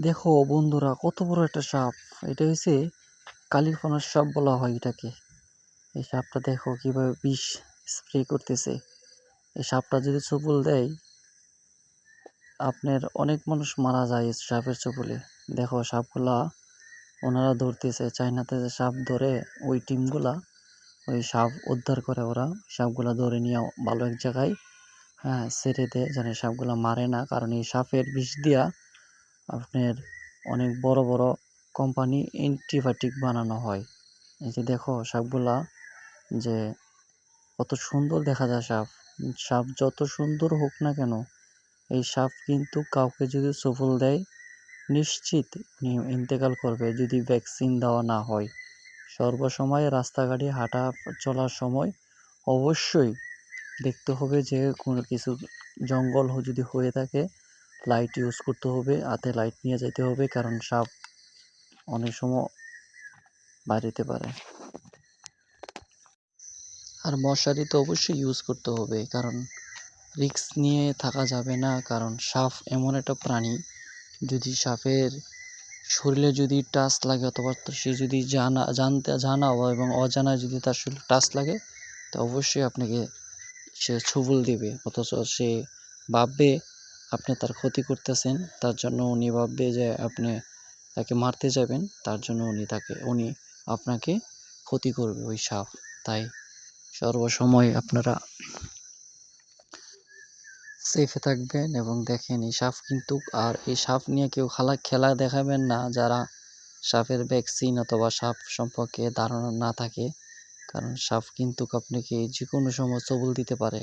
দেখো বন্ধুরা, কত বড় একটা সাপ। এটা হচ্ছে কালিফানার সাপ বলা হয় এটাকে। এই সাপটা দেখো কীভাবে বিষ স্প্রে করতেছে। এই সাপটা যদি চুপুল দেয়, আপনার অনেক মানুষ মারা যায় সাপের চুপুলে। দেখো সাপগুলা ওনারা ধরতেছে চাইনাতে যে সাপ ধরে, ওই টিমগুলা, ওই সাপ উদ্ধার করে ওরা। সাপগুলা ধরে নিয়ে ভালো এক জায়গায় হ্যাঁ ছেড়ে দেয়, যেন সাপগুলা মারে না। কারণ এই সাপের বিষ দিয়া আপনার অনেক বড় বড় কোম্পানি অ্যান্টিবায়োটিক বানানো হয়। এই যে দেখো সাপগুলা যে কত সুন্দর দেখা যায় সাপ। সাপ যত সুন্দর হোক না কেন, এই সাপ কিন্তু কাউকে যদি সফল দেয়, নিশ্চিত ইন্তেকাল করবে যদি ভ্যাকসিন দেওয়া না হয়। সর্বসময় রাস্তাঘাটে হাঁটা চলার সময় অবশ্যই দেখতে হবে যে কোনো কিছু জঙ্গল যদি হয়ে থাকে লাইট ইউজ করতে হবে, হাতে লাইট নিয়ে যেতে হবে, কারণ সাপ অনেক সময় বাড়িতে পারে। আর মশারি তো অবশ্যই ইউজ করতে হবে, কারণ রিস্ক নিয়ে থাকা যাবে না, কারণ সাপ এমন একটা প্রাণী, যদি সাপের শরীরে যদি টাচ লাগে অথবা সে যদি জানা, জানতে জানা এবং অজানা যদি তার শরীরে টাচ লাগে, তো অবশ্যই আপনাকে সে ছুবল দেবে, অথচ সে ভাববে আপনি তার ক্ষতি করতেছেন, তার জন্য উনি ভাববে যে আপনি তাকে মারতে যাবেন, তার জন্য উনি তাকে, উনি আপনাকে ক্ষতি করবে ওই সাপ। তাই সর্বসময় আপনারা সেফে থাকবেন এবং দেখেন, এই সাপ কিন্তু, আর এই সাপ নিয়ে কেউ খেলা খেলা দেখাবেন না যারা সাপের ভ্যাকসিন অথবা সাপ সম্পর্কে ধারণা না থাকে। কারণ সাপ কিন্তু আপনাকে যে কোনো সময় সবল দিতে পারে।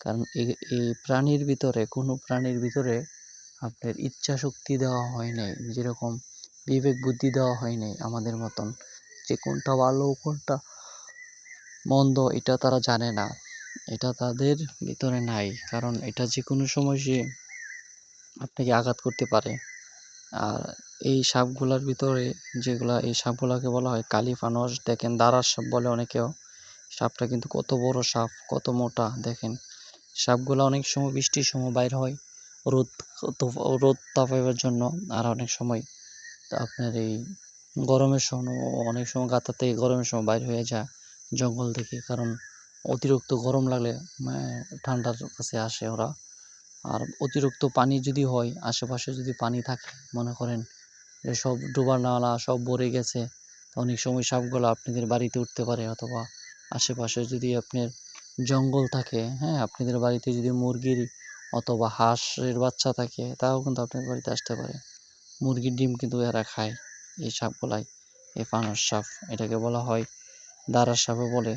কারণ এই প্রাণীর ভিতরে, কোনো প্রাণীর ভিতরে আপনার ইচ্ছা শক্তি দেওয়া হয় নাই, যেরকম বিবেক বুদ্ধি দেওয়া হয় নাই আমাদের মতন, যে কোনটা ভালো, কোনটা মন্দ, এটা তারা জানে না। এটা তাদের ভিতরে নাই, কারণ এটা যে কোনো সময় সে আপনাকে আঘাত করতে পারে। আর এই সাপগুলার ভিতরে যেগুলা, এই সাপগুলাকে বলা হয় কালি ফানস, দেখেন দাঁড়ার সাপ বলে অনেকেও, সাপটা কিন্তু কত বড় সাপ, কত মোটা, দেখেন। সাপগুলো অনেক সময় বৃষ্টির সময় বাইর হয়, রোদ রোদ তাপাইবার জন্য আর অনেক সময় আপনার এই গরমের সময়, অনেক সময় গাতা থেকে গরমের সময় বাইর হয়ে যায় জঙ্গল থেকে কারণ অতিরিক্ত গরম লাগলে ঠান্ডার কাছে আসে ওরা। আর অতিরিক্ত পানি যদি হয়, আশেপাশে যদি পানি থাকে, মনে করেন যে সব ডোবা নালা সব ভরে গেছে অনেক সময় সাপগুলো আপনাদের বাড়িতে উঠতে পারে অথবা আশেপাশে যদি আপনার জঙ্গল থাকে হ্যাঁ? আপনাদের বাড়িতে যদি মুরগির অথবা হাঁসের বাচ্চা থাকে তাও কিন্তু আপনার বাড়িতে আসতে পারে। মুরগির ডিম কিন্তু এরা খায়, এই সাপগুলাই, এই ফানস সাপ, এটাকে বলা হয় দাঁড়ার সাপও বলে।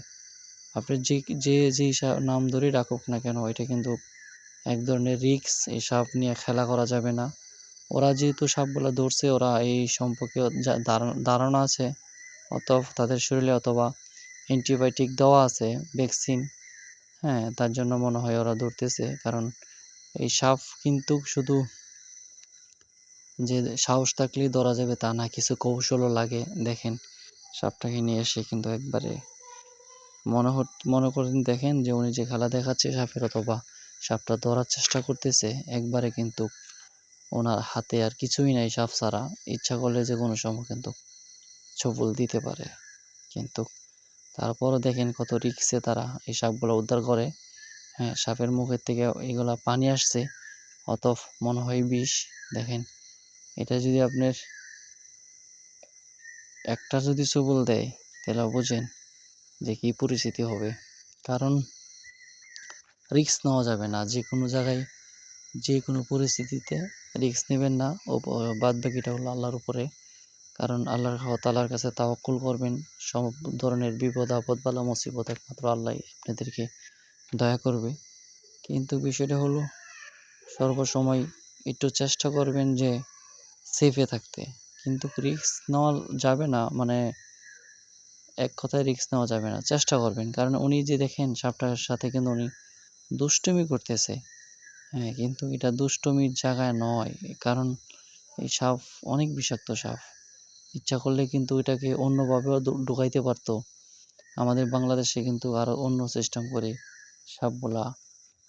আপনি যে যে, যেই নাম ধরেই রাখুক না কেন, এটা কিন্তু এক ধরনের রিক্স এই সাপ নিয়ে খেলা করা যাবে না। ওরা যেহেতু সাপগুলো ধরছে, ওরা এই সম্পর্কে ধারণা আছে অত তাদের শরীরে অথবা অ্যান্টিবায়োটিক দেওয়া আছে, ভ্যাকসিন হ্যাঁ তার জন্য মনে হয় ওরা ধরতেছে। কারণ এই সাপ কিন্তু শুধু যে সাহস থাকলেই ধরা যাবে তা না, কিছু কৌশলও লাগে। দেখেন, সাপটাকে নিয়ে এসে কিন্তু একবারে মনে মনে করেন, দেখেন যে উনি যে খেলা দেখাচ্ছে সাপের, অথবা সাপটা ধরার চেষ্টা করতেছে, একবারে কিন্তু ওনার হাতে আর কিছুই নাই সাপ ছাড়া। ইচ্ছা করলে যে কোনো সময় কিন্তু ছবল দিতে পারে। কিন্তু তারপরও দেখেন কত রিক্সে তারা এই সাপগুলো উদ্ধার করে। হ্যাঁ সাপের মুখের থেকে এগুলা পানি আসছে অত মনে হয় বিষ। দেখেন, এটা যদি আপনার একটা যদি সবল দেয়, তাহলে বুঝেন যে কী পরিস্থিতি হবে। কারণ রিস্ক নেওয়া যাবে না, যে কোনো জায়গায়, যে কোনো পরিস্থিতিতে রিস্ক নেবেন না। ও বাদ বাকিটা হলো আল্লাহর উপরে। কারণ আল্লাহর তালার কাছে তাওয়াক্কুল করবেন। সব ধরনের বিপদ, আপদ বালা মুসিবত একমাত্র আল্লাহ আপনাদেরকে দয়া করবে। কিন্তু বিষয়টা হলো, সর্বসময় একটু চেষ্টা করবেন যে সেফে থাকতে। কিন্তু রিস্ক নেওয়া যাবে না মানে এক কথায় রিস্ক নেওয়া যাবে না, চেষ্টা করবেন। কারণ উনি যে দেখেন, সাপটার সাথে কিন্তু উনি দুষ্টুমি করতেছে। হ্যাঁ কিন্তু এটা দুষ্টমির জায়গায় নয়। কারণ এই সাপ অনেক বিষাক্ত সাপ। ইচ্ছা করলে কিন্তু এটাকে অন্যভাবেও ঢুকাইতে পারতো। আমাদের বাংলাদেশে কিন্তু আরও অন্য সিস্টেম করে সাপগুলা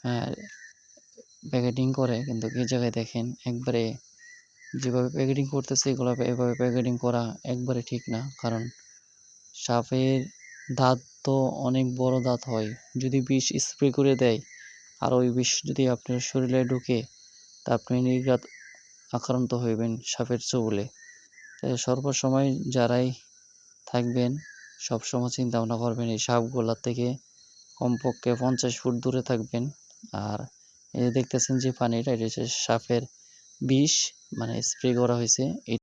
হ্যাঁ প্যাকেটিং করে। কিন্তু এই জায়গায় দেখেন, একবারে যেভাবে প্যাকেটিং করতেছে, এগুলো এভাবে প্যাকেটিং করা একবারে ঠিক না। কারণ সাপের দাঁত তো অনেক বড় দাঁত হয়। যদি বিষ স্প্রে করে দেয়, আর ওই বিষ যদি আপনার শরীরে ঢুকে, তা আপনি নির্ঘাত আক্রান্ত হইবেন সাপের তাই সর্বসময় যারাই থাকবেন, সবসময় চিন্তা ভাবনা করবেন, এই সাপগুলার থেকে কমপক্ষে পঞ্চাশ ফুট দূরে থাকবেন। আর এই দেখতেছেন যে পানিটা, এটা হচ্ছে সাপের বিষ মানে স্প্রে করা হয়েছে।